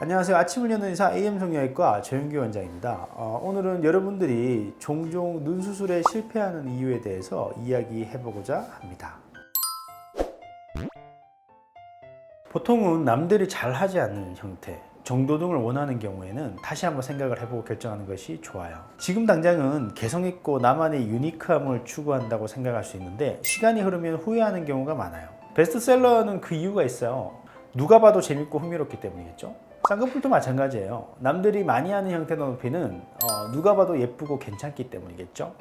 안녕하세요. 아침을 여는 의사 AM 성형외과 조영규 원장입니다. 어, 오늘은 여러분들이 종종 눈 수술에 실패하는 이유에 대해서 이야기해보고자 합니다. 보통은 남들이 잘 하지 않는 형태, 정도 등을 원하는 경우에는 다시 한번 생각을 해보고 결정하는 것이 좋아요. 지금 당장은 개성있고 나만의 유니크함을 추구한다고 생각할 수 있는데 시간이 흐르면 후회하는 경우가 많아요. 베스트셀러는 그 이유가 있어요. 누가 봐도 재밌고 흥미롭기 때문이겠죠. 쌍꺼풀도 마찬가지예요. 남들이 많이 하는 형태 높이는 어, 누가 봐도 예쁘고 괜찮기 때문이겠죠.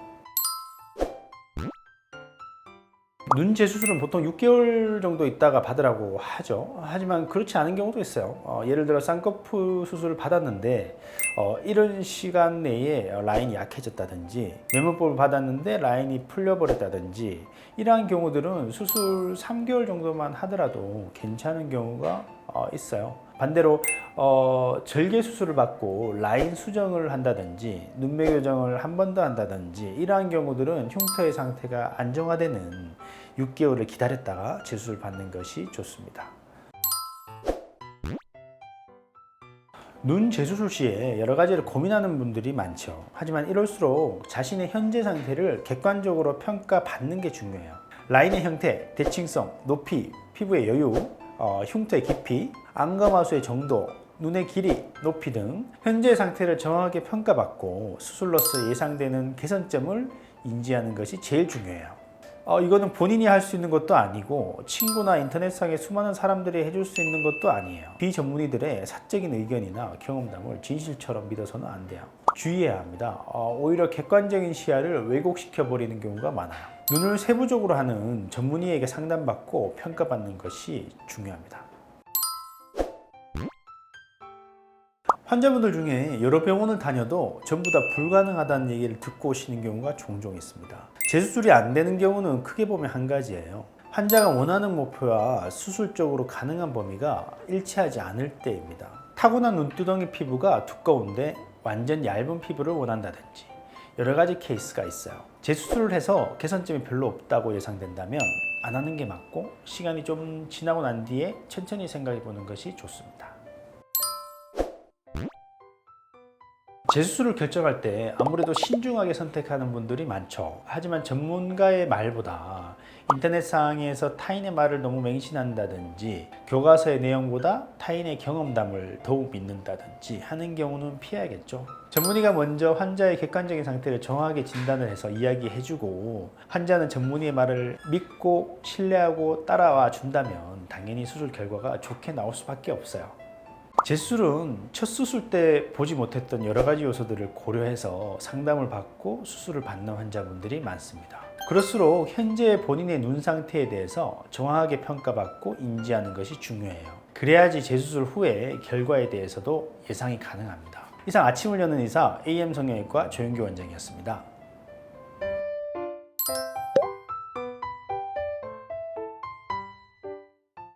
눈 재수술은 보통 6개월 정도 있다가 받으라고 하죠. 하지만 그렇지 않은 경우도 있어요. 어, 예를 들어 쌍꺼풀 수술을 받았는데 어, 이런 시간 내에 라인이 약해졌다든지 메모법을 받았는데 라인이 풀려버렸다든지 이러한 경우들은 수술 3개월 정도만 하더라도 괜찮은 경우가 어, 있어요. 반대로 어, 절개 수술을 받고 라인 수정을 한다든지 눈매 교정을 한 번 더 한다든지 이러한 경우들은 흉터의 상태가 안정화되는 6개월을 기다렸다가 재수술 받는 것이 좋습니다. 눈 재수술 시에 여러 가지를 고민하는 분들이 많죠. 하지만 이럴수록 자신의 현재 상태를 객관적으로 평가받는 게 중요해요. 라인의 형태, 대칭성, 높이, 피부의 여유, 어, 흉터의 깊이, 안검하수의 정도, 눈의 길이, 높이 등 현재 상태를 정확하게 평가받고 수술로서 예상되는 개선점을 인지하는 것이 제일 중요해요. 어, 이거는 본인이 할 수 있는 것도 아니고 친구나 인터넷상에 수많은 사람들이 해줄 수 있는 것도 아니에요. 비전문의들의 사적인 의견이나 경험담을 진실처럼 믿어서는 안 돼요. 주의해야 합니다. 어, 오히려 객관적인 시야를 왜곡시켜 버리는 경우가 많아요. 눈을 세부적으로 하는 전문의에게 상담받고 평가받는 것이 중요합니다. 환자분들 중에 여러 병원을 다녀도 전부 다 불가능하다는 얘기를 듣고 오시는 경우가 종종 있습니다. 재수술이 안 되는 경우는 크게 보면 한 가지예요. 환자가 원하는 목표와 수술적으로 가능한 범위가 일치하지 않을 때입니다. 타고난 눈두덩이 피부가 두꺼운데 완전 얇은 피부를 원한다든지 여러 가지 케이스가 있어요. 재수술을 해서 개선점이 별로 없다고 예상된다면 안 하는 게 맞고 시간이 좀 지나고 난 뒤에 천천히 생각해 보는 것이 좋습니다. 재수술을 결정할 때 아무래도 신중하게 선택하는 분들이 많죠. 하지만 전문가의 말보다 인터넷상에서 타인의 말을 너무 맹신한다든지 교과서의 내용보다 타인의 경험담을 더욱 믿는다든지 하는 경우는 피해야겠죠. 전문의가 먼저 환자의 객관적인 상태를 정확하게 진단을 해서 이야기해주고 환자는 전문의의 말을 믿고 신뢰하고 따라와 준다면 당연히 수술 결과가 좋게 나올 수밖에 없어요. 재수술은 첫 수술 때 보지 못했던 여러 가지 요소들을 고려해서 상담을 받고 수술을 받는 환자분들이 많습니다. 그럴수록 현재 본인의 눈 상태에 대해서 정확하게 평가받고 인지하는 것이 중요해요. 그래야지 재수술 후에 결과에 대해서도 예상이 가능합니다. 이상 아침을 여는 의사 AM 성형외과 조영규 원장이었습니다.